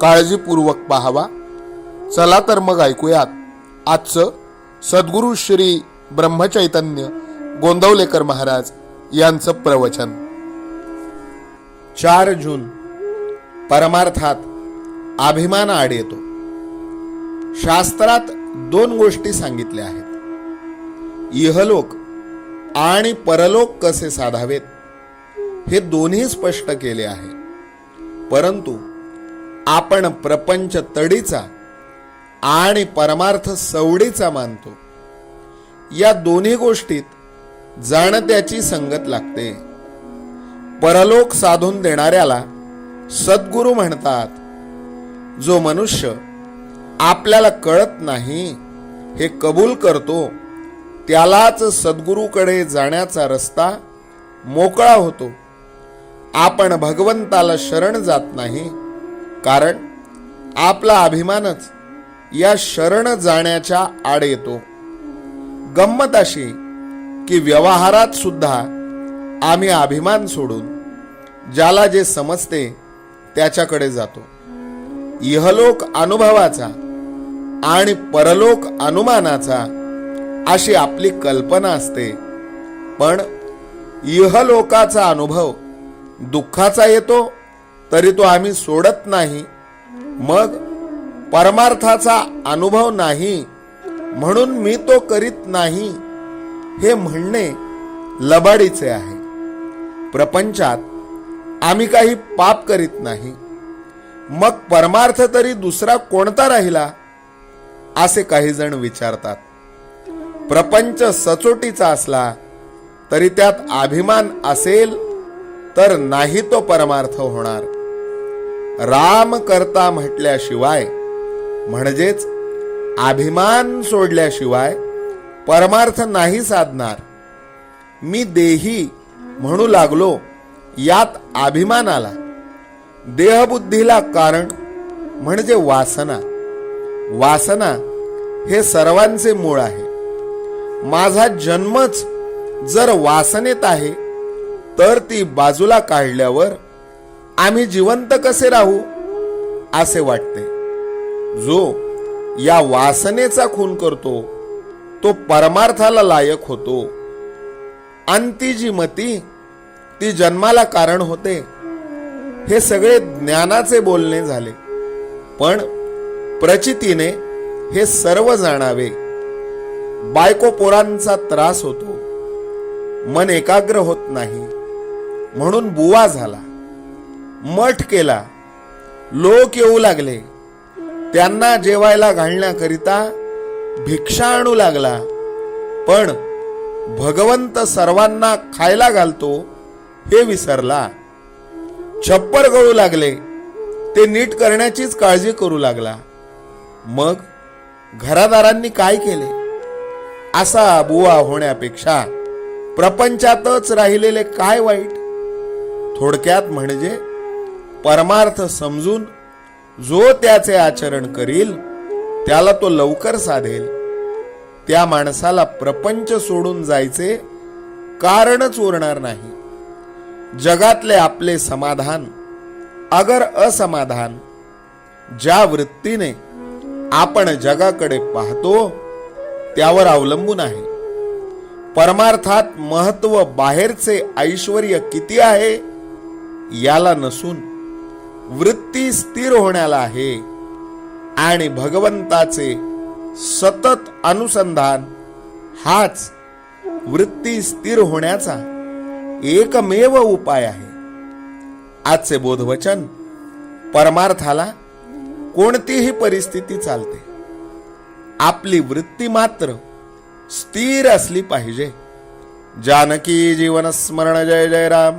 काळजीपूर्वक पाहावा. चला तर मग ऐकूयात. आजचं सद्गुरू श्री ब्रह्मचैतन्य गोंदवलेकर महाराज यांचं प्रवचन. चार जून परमार्थात अभिमान आड येतो. शास्त्रात दोन गोष्टी सांगितल्या आहेत. इहलोक आणि परलोक कसे साधावेत हे दोन्ही स्पष्ट केले आहे. परंतु आपण प्रपंच तडीचा आणि परमार्थ सवडीचा मानतो. या दोन्ही गोष्टीत जाणत्याची संगत लागते. परलोक साधून देणाऱ्याला सद्गुरू म्हणतात जो मनुष्य आपल्याला कळत नाही हे कबूल करतो त्यालाच सद्गुरूकडे जाण्याचा रस्ता मोकळा होतो. आपण भगवंताला शरण जात नाही कारण आपला अभिमानच या शरण जाण्याच्या आड येतो. गंमत अशी की व्यवहारात सुद्धा आम्ही अभिमान सोडून ज्याला जे समजते त्याच्याकडे जातो. इहलोक अनुभवाचा आणि परलोक अनुमानाचा अशी आपली कल्पना असते. पण इहलोकाचा अनुभव दुःखाचा येतो तरी तो आम्ही सोडत नाही. मग परमार्थाचा अनुभव नाही म्हणून मी तो करीत नाही हे म्हणणे लबाडीचे आहे. प्रपंचात आम्ही काही पाप करीत नाही. मग परमार्थ तरी दुसरा कोणता राहिला? असे काही जण विचारतात. प्रपंच सचोटीचा असला तरी त्यात अभिमान असेल तर नाही तो परमार्थ होणार. राम करता म्हटल्याशिवाय म्हणजेच अभिमान सोडल्याशिवाय परमार्थ नाही साधणार. मी देही म्हणू लागलो यात अभिमान आला देहबुद्धीला कारण म्हणजे वासना. वासना हे सर्वांचे मूळ आहे. माझा जन्मच जर वासनेत आहे तर ती बाजूला काढल्यावर आम्ही जिवंत कसे राहू? असे वाटते. जो या वासनेचा खून करतो तो परमार्थाला लायक होतो. अंती जी मती ती जन्माला कारण होते हे सगळे ज्ञानाचे बोलणे झाले. पण प्रचितीने हे सर्व जाणावे. बायको पोरांचा त्रास होतो. मन एकाग्र होत नाही. म्हणून बुवा झाला. मठ केला. लोक येऊ लागले. त्यांना जेवायला घालण्याकरिता भिक्षा आणू लागला. पण भगवंत सर्वांना खायला घालतो हे विसरला. छप्पर गळू लागले. ते नीट करण्याचीच काळजी करू लागला. मग घरादारांनी काय केले? असा बुवा होण्यापेक्षा प्रपंचातच राहिलेले काय वाईट? थोडक्यात म्हणजे परमार्थ समजून जो त्याचे आचरण करील त्याला तो लवकर साधेल. त्या माणसाला प्रपंच सोडून जायचे कारणच उरणार नाही. जगातले आपले समाधान अगर असमाधान ज्या वृत्तीने आपण जगाकडे पाहतो त्यावर अवलंबून आहे. परमार्थात महत्त्व बाहेरचे ऐश्वर किती आहे याला नसून वृत्ती स्थिर होण्याला आहे आणि भगवंताचे सतत अनुसंधान हाच वृत्ती स्थिर होण्याचा एकमेव उपाय आहे. आजचे बोधवचन परमार्थाला कोणतीही परिस्थिती चालते. आपली वृत्ती मात्र स्थिर असली पाहिजे. जानकी जीवन स्मरण जय जय राम.